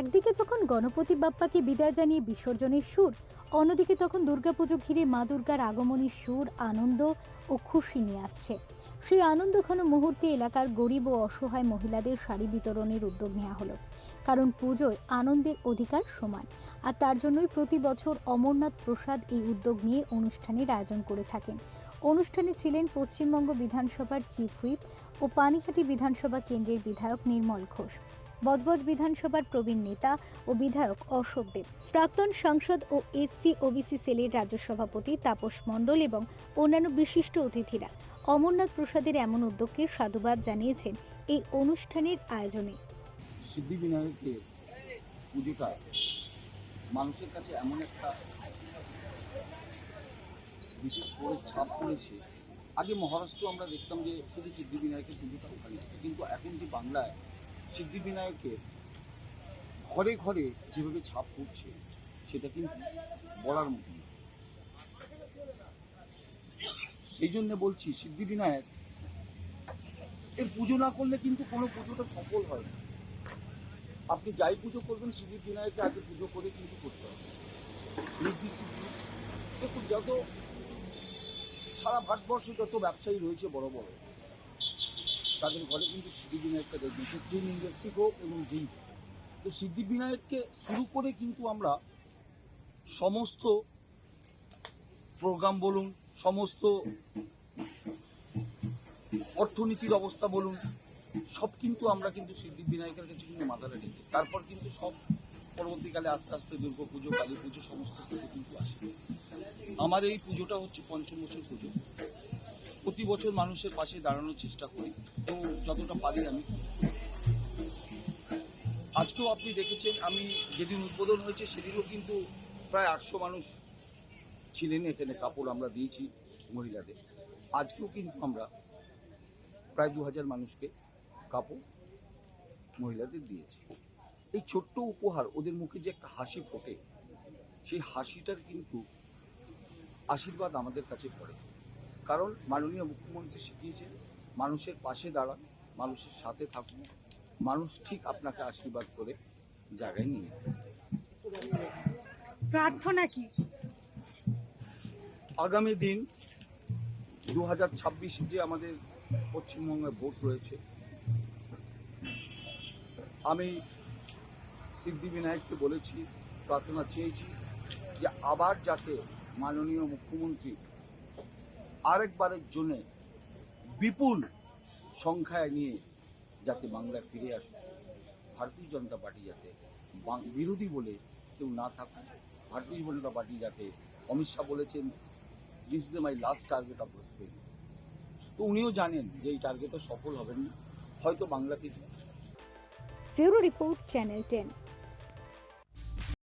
একদিকে যখন গণপতি বাপ্পাকে বিদায় জানিয়ে বিসর্জনের সুর, অন্যদিকে তখন দুর্গাপুজো ঘিরে মা দুর্গার আগমনের সুর, আনন্দ ও খুশি নিয়ে আসছে। সেই আনন্দ ঘন মুহূর্তে এলাকার গরিব ও অসহায় মহিলাদের শাড়ি বিতরণের উদ্যোগ নেওয়া হলো। কারণ পুজোয় আনন্দের অধিকার সমান। আর তার জন্যই প্রতি বছর অমরনাথ প্রসাদ এই উদ্যোগ নিয়ে অনুষ্ঠানের আয়োজন করে থাকেন। অনুষ্ঠানে ছিলেন পশ্চিমবঙ্গ বিধানসভার চিফ হুইপ ও পানিহাটি বিধানসভা কেন্দ্রের বিধায়ক নির্মল ঘোষ। বজবজ বিধানসভার প্রবীণ নেতা ও বিধায়ক অশোক দেব। প্রাক্তন সাংসদ ও এসসি ওবিসি সেলের রাজ্য সভাপতি তাপস মণ্ডল এবং অন্যান্য বিশিষ্ট অতিথিরা অমরনাথ প্রসাদের এমন উদ্যোগকে সাধুবাদ জানিয়েছেন এই অনুষ্ঠানের আয়োজনে। সিদ্ধিবিনায়কের পুজোটা মানুষের কাছে এমন একটা বিশেষ করে ছাপ পড়েছে। আগে মহারাষ্ট্র আমরা দেখতাম যে শুধু সিদ্ধিবিনায়কের পুজোটা ওখানে কিন্তু এখন যে বাংলায় সিদ্ধিবিনায়কের ঘরে ঘরে যেভাবে ছাপ পড়ছে, সেটা কিন্তু বলার মতো। সেই জন্য বলছি, সিদ্ধিবিনায়ক, এর পুজো না করলে কিন্তু কোনো পুজোটা সফল হয় না আপনি যাই পুজো করবেন সিদ্ধিবিনায়ককে আগে পুজো করে কিন্তু করতে হবে ঋদ্ধি সিদ্ধি দেখুন, যত সারা ভারতবর্ষে যত ব্যবসায়ী রয়েছে বড় বড় তাদের ঘরে কিন্তু সিদ্ধি বিনায়কটা দেখবেন। সে ফিল্ম ইন্ডাস্ট্রি হোক এবং যেই হোক। তো সিদ্ধি বিনায়ককে শুরু করে কিন্তু আমরা সমস্ত প্রোগ্রাম বলুন, সমস্ত অর্থনীতির অবস্থা বলুন, সব কিন্তু আমরা কিন্তু সিদ্ধি বিনায়কের কাছে কিন্তু মাথা রেখে তারপর কিন্তু সব পরবর্তীকালে আস্তে আস্তে দুর্গা পুজো, কালী পুজো, সমস্ত পুজো কিন্তু আসে। আমার এই পুজোটা হচ্ছে পঞ্চম বছর পুজো। প্রতি বছর মানুষের পাশে দাঁড়ানোর চেষ্টা করি এবং যতটা পারি আমি আজকেও আপনি দেখেছেন, আমি যেদিন উদ্বোধন হয়েছে সেদিনও কিন্তু প্রায় আটশো মানুষ ছিলেন এখানে, কাপড় আমরা দিয়েছি মহিলাদের। আজকেও কিন্তু আমরা প্রায় দু হাজার মানুষকে কাপড় মহিলাদের দিয়েছি। এই ছোট্ট উপহার, ওদের মুখে যে একটা হাসি ফোটে, সেই হাসিটার কিন্তু আশীর্বাদ আমাদের কাছে পড়ে। কারণ মাননীয় মুখ্যমন্ত্রী শিখিয়েছেন মানুষের পাশে দাঁড়ান মানুষের সাথে থাকুন মানুষ ঠিক আপনাকে আশীর্বাদ করে জায়গায় নিয়ে প্রার্থনা কি? আগামী দিন দু হাজার ছাব্বিশে যে আমাদের পশ্চিমবঙ্গে ভোট রয়েছে আমি সিদ্ধিবিনায়ককে বলেছি প্রার্থনা চেয়েছি যে আবার যাতে মাননীয় মুখ্যমন্ত্রী আরেকবারের জন্যে বিপুল সংখ্যায় নিয়ে যাতে বাংলায় ফিরে আসুক। ভারতীয় জনতা পার্টি যাতে বিরোধী বলে কেউ না থাকুক, ভারতীয় জনতা পার্টি যাতে অমিত শাহ বলেছেন this is my last target of prosperity তো উনিও জানেন যে এই টার্গেটে সফল হবেন না। হয়তো বাংলা থেকে ফিউরো রিপোর্ট চ্যানেল টেন।